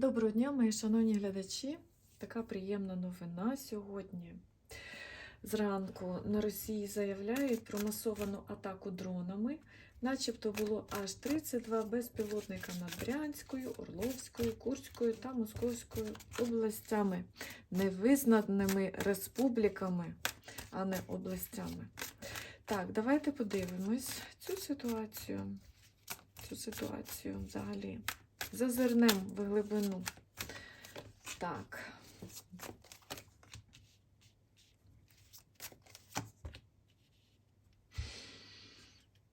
Доброго дня, мої шановні глядачі. Така приємна новина сьогодні. Зранку на Росії заявляють про масовану атаку дронами. Начебто було аж 32 безпілотника над Брянською, Орловською, Курською та Московською областями, невизнаними республіками, а не областями. Так, давайте подивимось цю ситуацію. Цю ситуацію взагалі. Зазирнем в глибину. Так.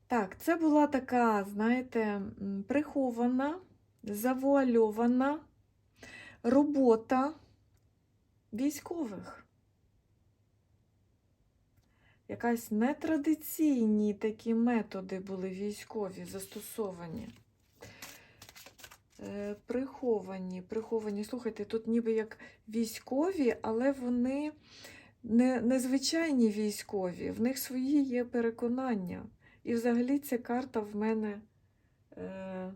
Так, це була така, знаєте, прихована, завуальована робота військових. Якась нетрадиційні такі методи були військові застосовані. Е, Приховані, приховані. Слухайте, тут ніби як військові, але вони не, незвичайні військові, в них свої є переконання. І взагалі ця карта в мене е,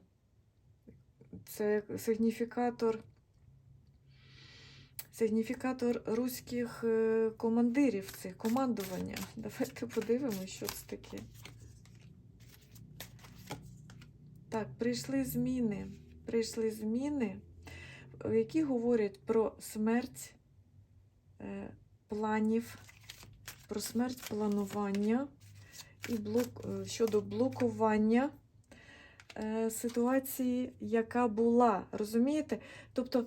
це сигніфікатор, сигніфікатор руських е, командирів, це командування. Давайте подивимося, що це таке. Так, прийшли зміни. Прийшли зміни, які говорять про смерть е, планів, про смерть планування і блок, е, щодо блокування е, ситуації, яка була. Розумієте? Тобто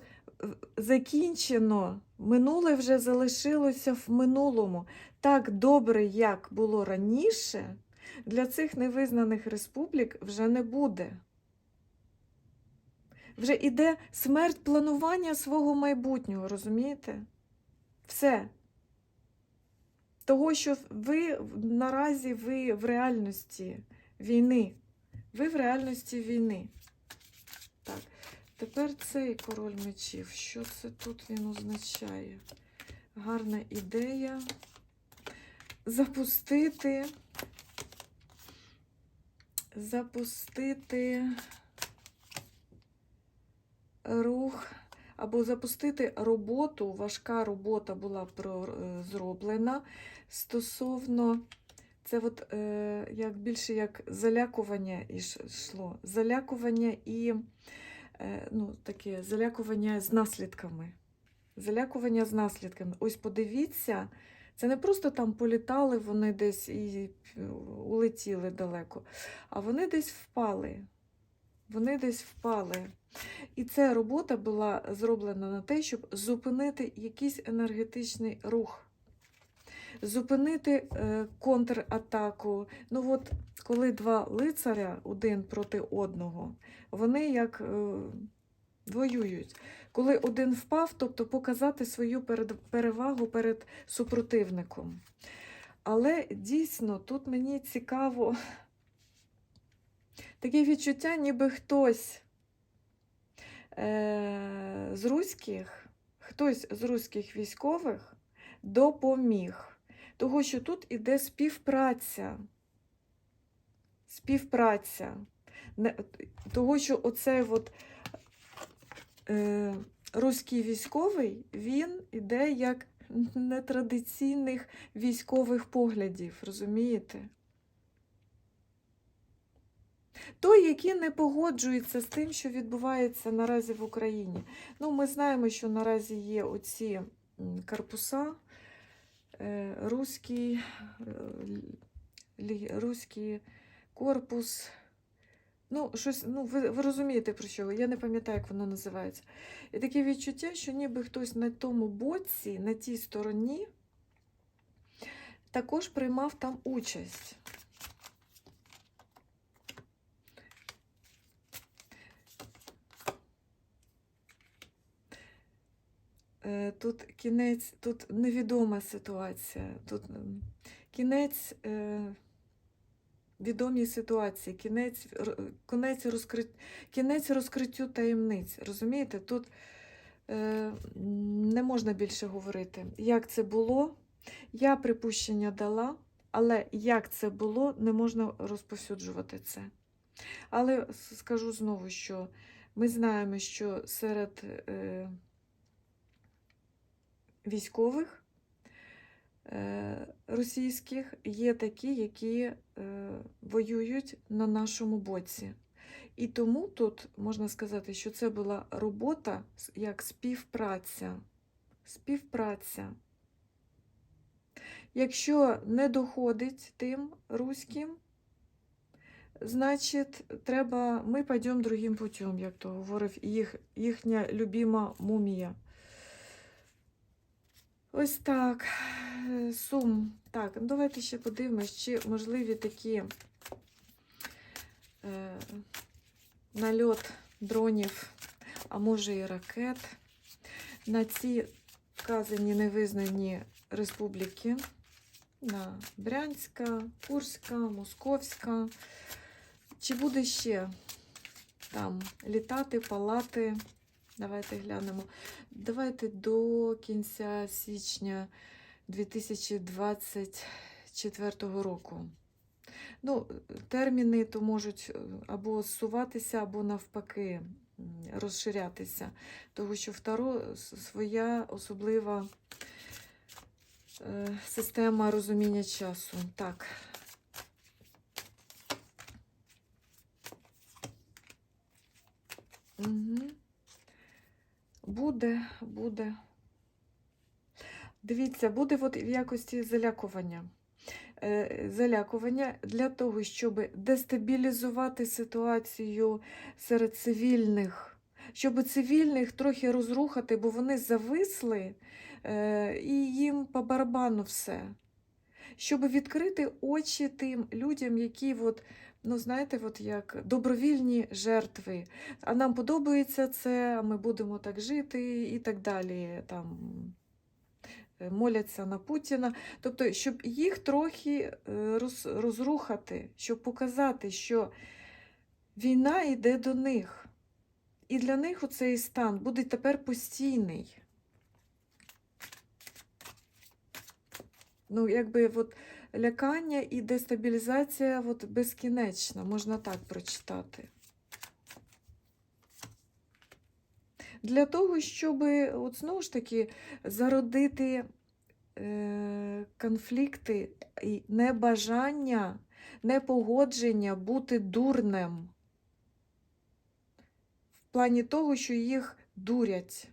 закінчено, минуле вже залишилося в минулому. Так добре, як було раніше, для цих невизнаних республік вже не буде. Вже іде смерть планування свого майбутнього, розумієте? Все. Того, що ви наразі ви в реальності війни. Ви в реальності війни. Так, тепер цей король мечів. Що це тут він означає? Гарна ідея. Запустити. Запустити рух або запустити роботу. Важка робота була е, зроблена стосовно. Це от, е, як більше як залякування йшло. Залякування і е, ну, таке залякування з наслідками. Залякування з наслідками. Ось подивіться, це не просто там політали вони десь і е, улетіли далеко, а вони десь впали. Вони десь впали. І ця робота була зроблена на те, щоб зупинити якийсь енергетичний рух, зупинити е, контратаку. Ну от, коли два лицаря один проти одного, вони як е, воюють. Коли один впав, тобто показати свою перевагу перед супротивником. Але дійсно тут мені цікаво таке відчуття, ніби хтось е, з руських, хтось з руських військових допоміг. Того, що тут іде співпраця. Співпраця. Того, що оцей от, е, руський військовий, він іде як нетрадиційних військових поглядів, розумієте? Той, який не погоджується з тим, що відбувається наразі в Україні. Ну, ми знаємо, що наразі є оці корпуса, е, руський, е, руський корпус. Ну, щось, ну, ви, ви розумієте про що? Я не пам'ятаю, як воно називається. І таке відчуття, що ніби хтось на тому боці, на тій стороні, також приймав там участь. Тут кінець, тут невідома ситуація. Тут кінець е, відомій ситуації, кінець, кінець, розкрит, кінець розкриттю таємниць. Розумієте? Тут е, не можна більше говорити. Як це було? Я припущення дала, але як це було, не можна розповсюджувати це. Але скажу знову, що Ми знаємо, що серед е, військових е, російських є такі, які е, воюють на нашому боці. І тому тут можна сказати, що це була робота як співпраця. Співпраця. Якщо не доходить тим руським, значить, треба, ми пойдемо другим путем, як то говорив їх, їхня любима мумія. Ось так. Сум. Так, ну давайте ще подивимось, чи можливі такі е, нальот дронів, а може і ракет на ці вказані невизнані республіки. На Брянська, Курська, Московська. Чи буде ще там літати, палати? Давайте глянемо. Давайте до кінця січня 2024 року. Ну, терміни то можуть е, або зсуватися, або навпаки розширятися. Тому що в Таро своя особлива е, система розуміння часу. Так. Угу. Буде, буде. Дивіться, буде от в якості залякування. Е, Залякування для того, щоб дестабілізувати ситуацію серед цивільних, щоб цивільних трохи розрухати, бо вони зависли е, і їм по барабану все. Щоб відкрити очі тим людям, які, от, ну знаєте, от як добровільні жертви. А нам подобається це, а ми будемо так жити і так далі. Там, е, моляться на Путіна. Тобто, щоб їх трохи е, роз, розрухати, щоб показати, що війна йде до них. І для них оцей стан буде тепер постійний. Ну, якби от лякання і дестабілізація от безкінечна, можна так прочитати. Для того, щоб от знову ж таки зародити е, конфлікти і небажання, непогодження бути дурнем. В плані того, що їх дурять,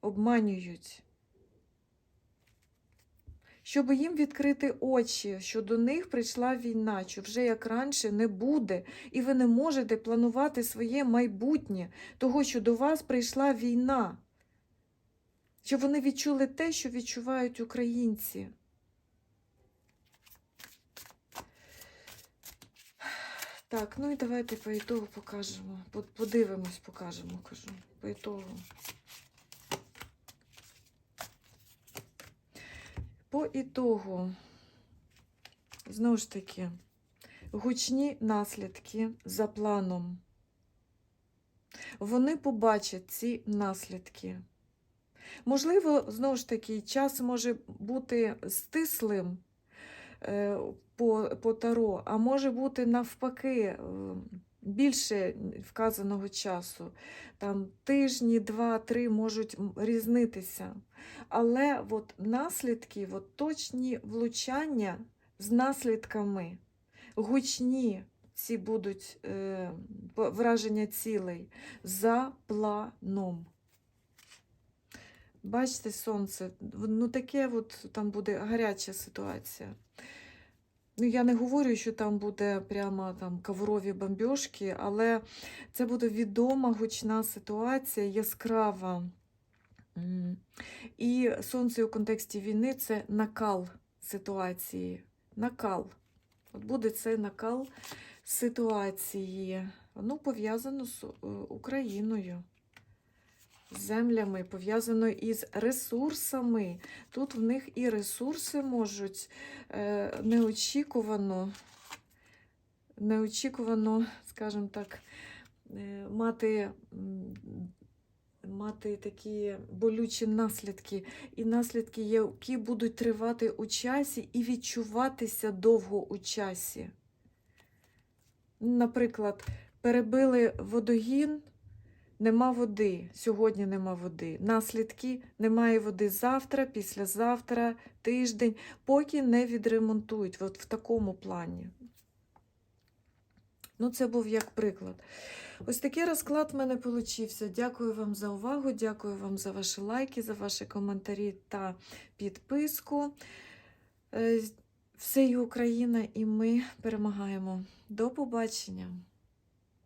обманюють. Щоб їм відкрити очі, що до них прийшла війна, що вже як раніше не буде, і ви не можете планувати своє майбутнє, того, що до вас прийшла війна. Щоб вони відчули те, що відчувають українці. Так, ну і давайте по ітогу покажемо. Подивимось, покажемо, кажу. По ітогу. По ітогу, знову ж таки, гучні наслідки за планом. Вони побачать ці наслідки. Можливо, знову ж таки, час може бути стислим е, по, по таро, а може бути навпаки е, більше вказаного часу. Там тижні, два, три можуть різнитися. Але от наслідки, от точні влучання з наслідками, гучні ці будуть е, враження цілей за планом. Бачите, сонце, ну таке от там буде гаряча ситуація. Ну, я не говорю, що там буде прямо там коврові бомбьошки, але це буде відома гучна ситуація, яскрава. І сонце у контексті війни це накал ситуації. Накал. От буде цей накал ситуації. Воно пов'язано з е, Україною, землями, пов'язано із ресурсами. Тут в них і ресурси можуть е, неочікувано, неочікувано, скажімо так, е, мати. Мати такі болючі наслідки, і наслідки, які будуть тривати у часі і відчуватися довго у часі. Наприклад, перебили водогін, Нема води. Сьогодні нема води. Наслідки немає води завтра, післязавтра, тиждень, поки не відремонтують. От в такому плані. Ну, це був як приклад. Ось такий розклад в мене получився. Дякую вам за увагу, дякую вам за ваші лайки, за ваші коментарі та підписку. Е, Все є Україна, і ми перемагаємо. До побачення!